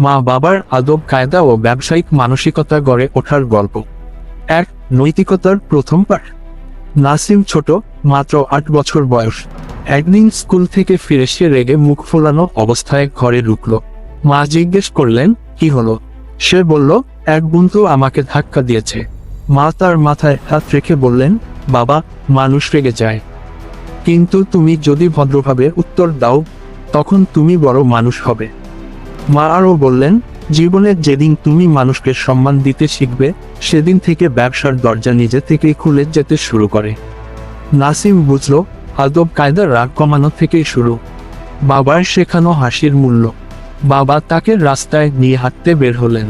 মা বাবার আদব কায়দা ও ব্যবসায়িক মানসিকতা গড়ে ওঠার গল্প। এক, নৈতিকতার প্রথম পাঠ। নাসিম ছোট, মাত্র আট বছর বয়স। একদিন স্কুল থেকে ফিরে সে রেগে মুখ ফোলানো অবস্থায় ঘরে ঢুকলো। মা জিজ্ঞেস করলেন, কি হলো? সে বলল, এক বন্ধু আমাকে ধাক্কা দিয়েছে। মা তার মাথায় হাত রেখে বললেন, বাবা, মানুষ রেগে যায়। কিন্তু তুমি যদি ভদ্রভাবে উত্তর দাও, তখন তুমি বড় মানুষ হবে। মা আরও বললেন জীবনের যেদিন তুমি মানুষকে সম্মান দিতে শিখবে, সেদিন থেকে ব্যবসার দরজা নিজে থেকেই খুলে যেতে শুরু করে। নাসিম বুঝল, আদব কায়দার রাগ কমানো থেকেই শুরু। বাবার শেখানো হাসির মূল্য। বাবা তাকে রাস্তায় নিয়ে হাঁটতে বের হলেন।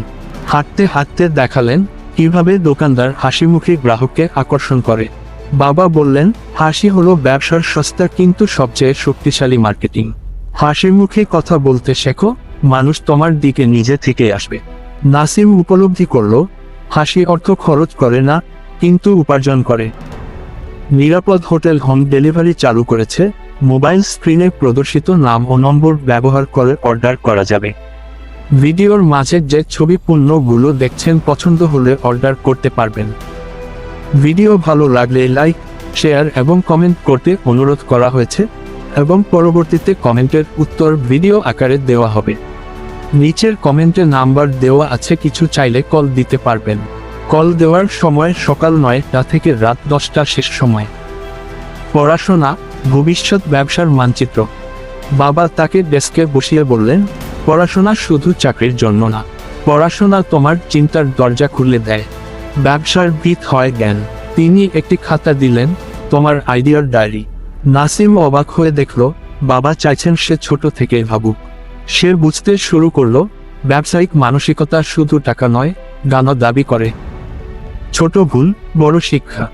হাঁটতে হাঁটতে দেখালেন, কীভাবে দোকানদার হাসি মুখে গ্রাহককে আকর্ষণ করে। বাবা বললেন, হাসি হলো ব্যবসার সস্তা কিন্তু সবচেয়ে শক্তিশালী মার্কেটিং। হাসি মুখে কথা বলতে শেখো মানুষ তোমার দিকে নিজে থেকে আসবে। নাসিম উপলব্ধি করল, হাসি অর্থ খরচ করে না, কিন্তু উপার্জন করে। নিরাপদ হোটেল হোম ডেলিভারি চালু করেছে, মোবাইল স্ক্রিনে প্রদর্শিত নাম ও নম্বর ব্যবহার করে অর্ডার করা যাবে। ভিডিওর মাঝে যে ছবি পণ্যগুলো দেখছেন পছন্দ হলে অর্ডার করতে পারবেন। ভিডিও ভালো লাগলে লাইক, শেয়ার এবং কমেন্ট করতে অনুরোধ করা হয়েছে, এবং পরবর্তীতে কমেন্টের উত্তর ভিডিও আকারে দেওয়া হবে। নিচের কমেন্টে নাম্বার দেওয়া আছে, কিছু চাইলে কল দিতে পারবেন। কল দেওয়ার সময় সকাল নয়টা থেকে রাত দশটা শেষ সময়। পড়াশোনা, ভবিষ্যৎ ব্যবসার মানচিত্র। বাবা তাকে ডেস্কে বসিয়ে বললেন, পড়াশোনা শুধু চাকরির জন্য না, পড়াশোনা তোমার চিন্তার দরজা খুলে দেয়। ব্যবসার ভিত হয় জ্ঞান। তিনি একটি খাতা দিলেন, তোমার আইডিয়ার ডায়েরি। নাসিম অবাক হয়ে দেখল, বাবা চাইছেন সে ছোট থেকে ভাবুক। সে বুঝতে শুরু করল, ব্যবসায়িক মানসিকতা শুধু টাকা নয় গানও দাবি করে। ছোট ভুল, বড় শিক্ষা।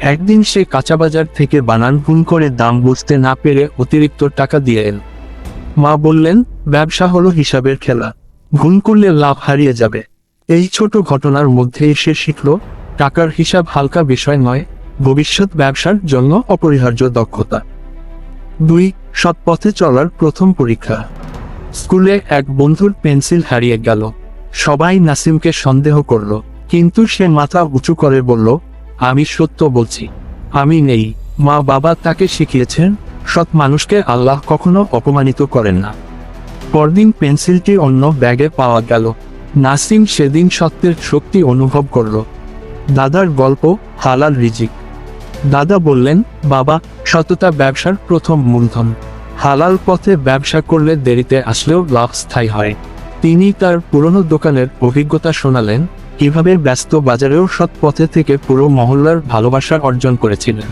একদিন সে কাঁচা বাজার থেকে বানান ভুল করে দাম বুঝতে না পেরে অতিরিক্ত টাকা দিয়ে এল। মা বললেন, ব্যবসা হলো হিসাবের খেলা। ভুল করলে লাভ হারিয়ে যাবে। এই ছোট ঘটনার মধ্যেই সে শিখল, টাকার হিসাব হালকা বিষয় নয়, ভবিষ্যৎ ব্যবসার জন্য অপরিহার্য দক্ষতা। দুই, সৎপথে চলার প্রথম পরীক্ষা। স্কুলে এক বন্ধুর পেন্সিল হারিয়ে গেল। সবাই নাসিমকে সন্দেহ করল, কিন্তু সে মাথা উঁচু করে বলল, আমি সত্য বলছি। আমি নেই। মা বাবা তাকে শিখিয়েছেন, সৎ মানুষকে আল্লাহ কখনো অপমানিত করেন না। পরদিন পেন্সিলটি অন্য ব্যাগে পাওয়া গেল। নাসিম সেদিন সত্যের শক্তি অনুভব করল। দাদার গল্প, হালাল রিজিক। দাদা বললেন, বাবা, সততা ব্যবসার প্রথম মূলধন। হালাল পথে ব্যবসা করলে দেরিতে আসলেও লাভ স্থায়ী হয়। তিনি তার পুরনো দোকানের অভিজ্ঞতা শোনালেন, কীভাবে ব্যস্ত বাজারেও সৎ পথে থেকে পুরো মহল্লার ভালোবাসা অর্জন করেছিলেন।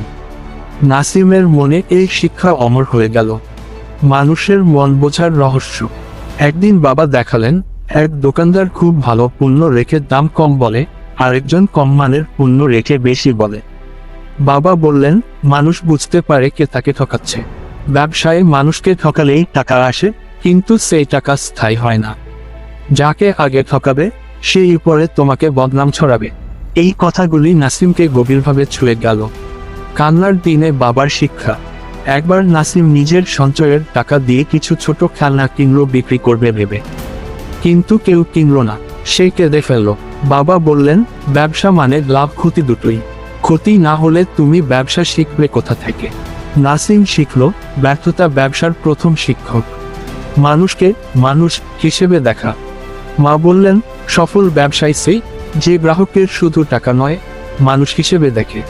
নাসিমের মনে এই শিক্ষা অমর হয়ে গেল। মানুষের মন বোঝার রহস্য। একদিন বাবা দেখালেন, এক দোকানদার খুব ভালো পণ্য রেখে দাম কম বলে, আরেকজন কম মানের পণ্য রেখে বেশি বলে। বাবা বললেন, মানুষ বুঝতে পারে কে তাকে ঠকাচ্ছে। ব্যবসায় মানুষকে ঠকালেই টাকা আসে, কিন্তু সেই টাকা স্থায়ী হয় না। যাকে আগে ঠকাবে, সেই উপরে তোমাকে বদনাম ছড়াবে। এই কথাগুলি নাসিমকে গভীরভাবে ছুঁয়ে গেল। কান্নার দিনে বাবার শিক্ষা। একবার নাসিম নিজের সঞ্চয়ের টাকা দিয়ে কিছু ছোট খেলনা কিনলো, বিক্রি করবে ভেবে। কিন্তু কেউ কিনলো না। সে কেঁদে ফেলল। বাবা বললেন, ব্যবসা মানে লাভ, ক্ষতি দুটোই। ক্ষতি না হলে তুমি ব্যবসা শিখবে কোথা থেকে? নাসিম শিখল ব্যর্থতা ব্যবসার প্রথম শিক্ষক। মানুষকে মানুষ হিসেবে দেখা। মা বললেন, সফল ব্যবসায়ী সেই যে গ্রাহকের শুধু টাকা নয়, মানুষ হিসেবে দেখে।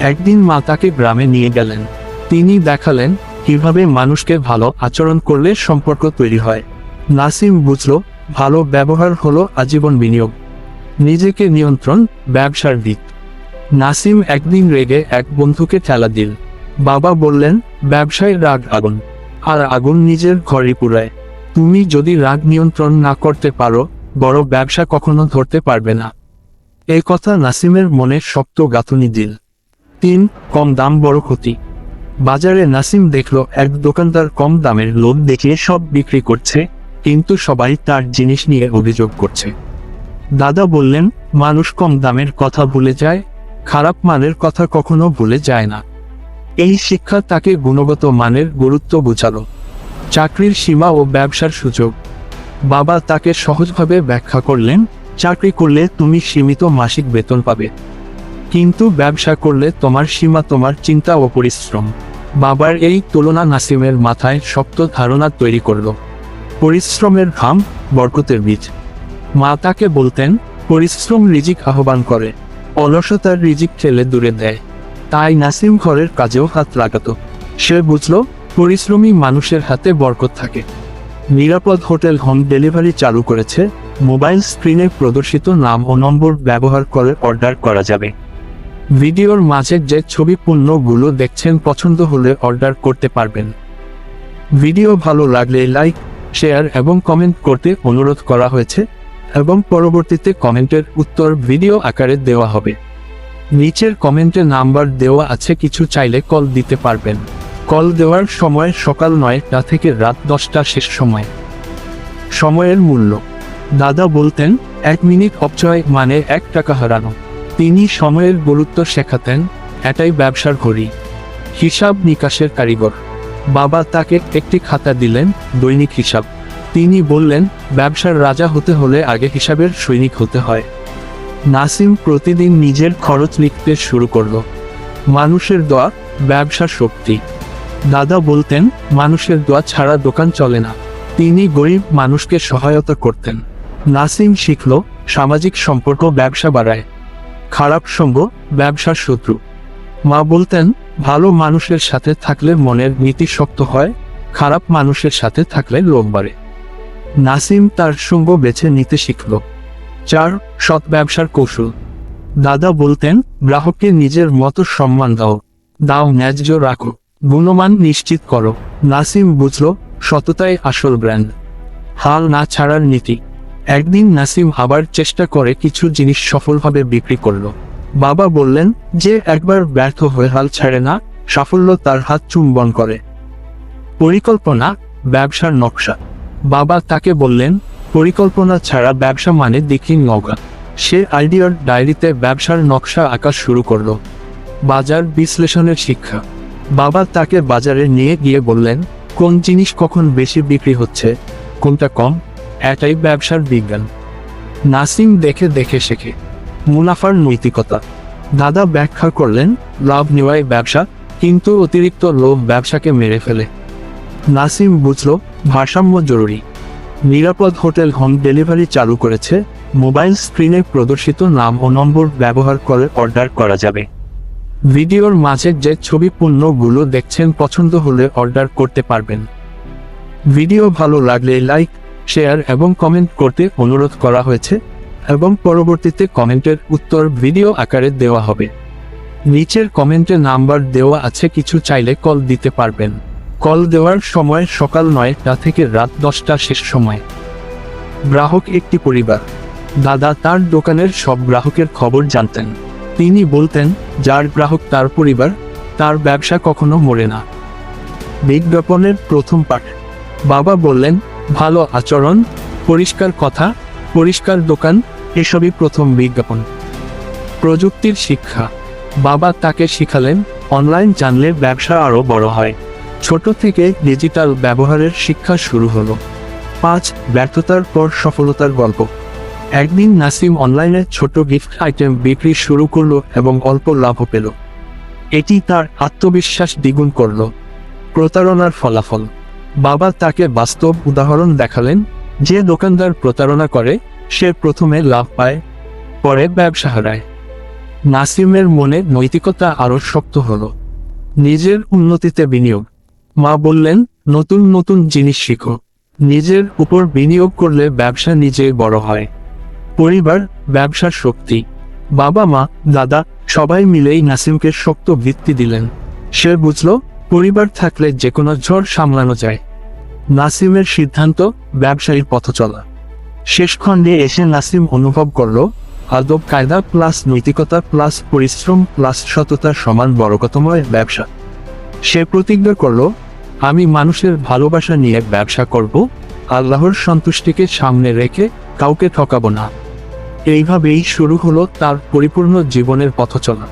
একদিন মা তাকে গ্রামে নিয়ে গেলেন। তিনি দেখালেন কীভাবে মানুষকে ভালো আচরণ করলে সম্পর্ক তৈরি হয়। নাসিম বুঝল, ভালো ব্যবহার হলো আজীবন বিনিয়োগ। নিজেকে নিয়ন্ত্রণ ব্যবসার দিক। নাসিম একদিন রেগে এক বন্ধুকে ঠেলা দিল। বাবা বললেন, ব্যবসায় রাগ, আগুন। আর আগুন নিজের ঘরে পুরায় তুমি যদি রাগ নিয়ন্ত্রণ না করতে পারো, বড় ব্যবসা কখনো ধরতে পারবে না। এই কথা নাসিমের মনে শক্ত গাঁথুনি দিল। তিন, কম দাম বড় ক্ষতি। বাজারে নাসিম দেখল, এক দোকানদার কম দামের লোভ দেখিয়ে সব বিক্রি করছে, কিন্তু সবাই তার জিনিস নিয়ে অভিযোগ করছে। দাদা বললেন, মানুষ কম দামের কথা ভুলে যায়, খারাপ মানের কথা কখনো ভুলে যায় না। এই শিক্ষা তাকে গুণগত মানের গুরুত্ব বোঝালো। চাকরির সীমা ও ব্যবসার সুযোগ। বাবা তাকে সহজভাবে ব্যাখ্যা করলেন, চাকরি করলে তুমি সীমিত মাসিক বেতন পাবে। কিন্তু ব্যবসা করলে তোমার সীমা তোমার চিন্তা ও পরিশ্রম। বাবার এই তুলনা নাসিমের মাথায় শক্ত ধারণা তৈরি করল। পরিশ্রমের ঘাম, বরকতের বীজ। মা তাকে বলতেন, পরিশ্রম রিজিক আহ্বান করে, অলসতার রিজিক ঠেলে দূরে দেয়। তাই নাসিম ঘরের কাজেও হাত লাগাতো। সে বুঝল, পরিশ্রমী মানুষের হাতে বরকত থাকে। নিরাপদ হোটেল হোম ডেলিভারি চালু করেছে, মোবাইল স্ক্রিনে প্রদর্শিত নাম ও নম্বর ব্যবহার করে অর্ডার করা যাবে। ভিডিওর মাঝে যে ছবি পণ্যগুলো দেখছেন পছন্দ হলে অর্ডার করতে পারবেন। ভিডিও ভালো লাগলে লাইক, শেয়ার এবং কমেন্ট করতে অনুরোধ করা হয়েছে, এবং পরবর্তীতে কমেন্টের উত্তর ভিডিও আকারে দেওয়া হবে। নিচের কমেন্টে নাম্বার দেওয়া আছে, কিছু চাইলে কল দিতে পারবেন। কল দেওয়ার সময় সকাল নয়টা থেকে রাত দশটা শেষ সময়। সময়ের মূল্য। দাদা বলতেন, এক মিনিট অপচয় মানে এক টাকা হারানো। তিনি সময়ের গুরুত্ব শেখাতেন, এটাই ব্যবসার ঘড়ি। হিসাব নিকাশের কারিগর। বাবা তাকে একটি খাতা দিলেন, দৈনিক হিসাব। তিনি বললেন, ব্যবসার রাজা হতে হলে আগে হিসাবের সৈনিক হতে হয়। নাসিম প্রতিদিন নিজের খরচ লিখতে শুরু করল। মানুষের দোয়া, ব্যবসা শক্তি। দাদা বলতেন, মানুষের দোয়া ছাড়া দোকান চলে না। তিনি গরিব মানুষকে সহায়তা করতেন। নাসিম শিখল, সামাজিক সম্পর্ক ব্যবসা বাড়ায়। খারাপ সঙ্গ ব্যবসার শত্রু। মা বলতেন, ভালো মানুষের সাথে থাকলে মনের নীতি শক্ত হয়, খারাপ মানুষের সাথে থাকলে লোভ বাড়ে। নাসিম তার সঙ্গ বেছে নিতে শিখল। চার, সৎ ব্যবসার কৌশল। দাদা বলতেন, গ্রাহককে নিজের মতো সম্মান দাও। দাও ন্যায্য রাখো। গুণমান নিশ্চিত করো। নাসিম বুঝল, সততাই আসল ব্র্যান্ড হাল না ছাড়ার নীতি। একদিন নাসিম আবার চেষ্টা করে কিছু জিনিস সফলভাবে বিক্রি করল। বাবা বললেন, যে একবার ব্যর্থ হয়ে হাল ছাড়ে না, সাফল্য তার হাত চুম্বন করে। পরিকল্পনা, ব্যবসার নকশা। বাবা তাকে বললেন পরিকল্পনা ছাড়া ব্যবসা মানে দেখি নৌকা। সে আইডিয়ার ডায়েরিতে ব্যবসার নকশা আঁকা শুরু করল। বাজার বিশ্লেষণের শিক্ষা। বাবা তাকে বাজারে নিয়ে গিয়ে বললেন, কোন জিনিস কখন বেশি বিক্রি হচ্ছে? কোনটা কম? এটাই ব্যবসার বিজ্ঞান। নাসিম দেখে দেখে শেখে। মুনাফার নৈতিকতা। দাদা ব্যাখ্যা করলেন, লাভ নেওয়াই ব্যবসা, কিন্তু অতিরিক্ত লোভ ব্যবসাকে মেরে ফেলে। নাসিম বুঝল, ভারসাম্য জরুরি। নিরাপদ হোটেল হোম ডেলিভারি চালু করেছে, মোবাইল স্ক্রিনে প্রদর্শিত নাম ও নম্বর ব্যবহার করে অর্ডার করা যাবে। ভিডিওর মাঝে যে ছবি পণ্যগুলো দেখছেন পছন্দ হলে অর্ডার করতে পারবেন। ভিডিও ভালো লাগলে লাইক, শেয়ার এবং কমেন্ট করতে অনুরোধ করা হয়েছে এবং পরবর্তীতে কমেন্টের উত্তর ভিডিও আকারে দেওয়া হবে। নিচের কমেন্টে নাম্বার দেওয়া আছে, কিছু চাইলে কল দিতে পারবেন। কল দেওয়ার সময় সকাল নয়টা থেকে রাত দশটা শেষ সময়। গ্রাহক একটি পরিবার। দাদা তার দোকানের সব গ্রাহকের খবর জানতেন। তিনি বলতেন, যার গ্রাহক তার পরিবার, তার ব্যবসা কখনো মরে না। বিজ্ঞাপনের প্রথম পাঠ। বাবা বললেন, ভালো আচরণ, পরিষ্কার কথা, পরিষ্কার দোকান, এসবই প্রথম বিজ্ঞাপন। প্রযুক্তির শিক্ষা। বাবা তাকে শিখালেন, অনলাইন জানলে ব্যবসা আরও বড় হয়। ছোট থেকে ডিজিটাল ব্যবহারের শিক্ষা শুরু হলো। পাঁচ, ব্যর্থতার পর সফলতার গল্প। একদিন নাসিম অনলাইনে ছোট গিফট আইটেম বিক্রি শুরু করল এবং অল্প লাভও পেল। এটি তার আত্মবিশ্বাস দ্বিগুণ করল। প্রতারণার ফলাফল। বাবা তাকে বাস্তব উদাহরণ দেখালেন, যে দোকানদার প্রতারণা করে, সে প্রথমে লাভ পায়, পরে ব্যবসা হারায়। নাসিমের মনে নৈতিকতা আরও শক্ত হল। নিজের উন্নতিতে বিনিয়োগ। মা বললেন, নতুন নতুন জিনিস শিখো। নিজের উপর বিনিয়োগ করলে ব্যবসা নিজে বড় হয়। পরিবার ব্যবসার শক্তি। বাবা মা, দাদা, সবাই মিলেই নাসিমকে শক্ত ভিত্তি দিলেন। সে বুঝল, পরিবার থাকলে যে কোনো ঝড় সামলানো যায়। নাসিমের সিদ্ধান্ত, ব্যবসায়ীর পথ চলা। শেষ খণ্ডে এসে নাসিম অনুভব করল, আদব কায়দা প্লাস নৈতিকতা প্লাস পরিশ্রম প্লাস সততা সমান বরকতময় ব্যবসা। সে প্রতিজ্ঞা করল আমি মানুষের ভালোবাসা নিয়ে ব্যবসা করব, আল্লাহর সন্তুষ্টিকে সামনে রেখে কাউকে ঠকাবো না। এইভাবেই শুরু হলো তার পরিপূর্ণ জীবনের পথ চলা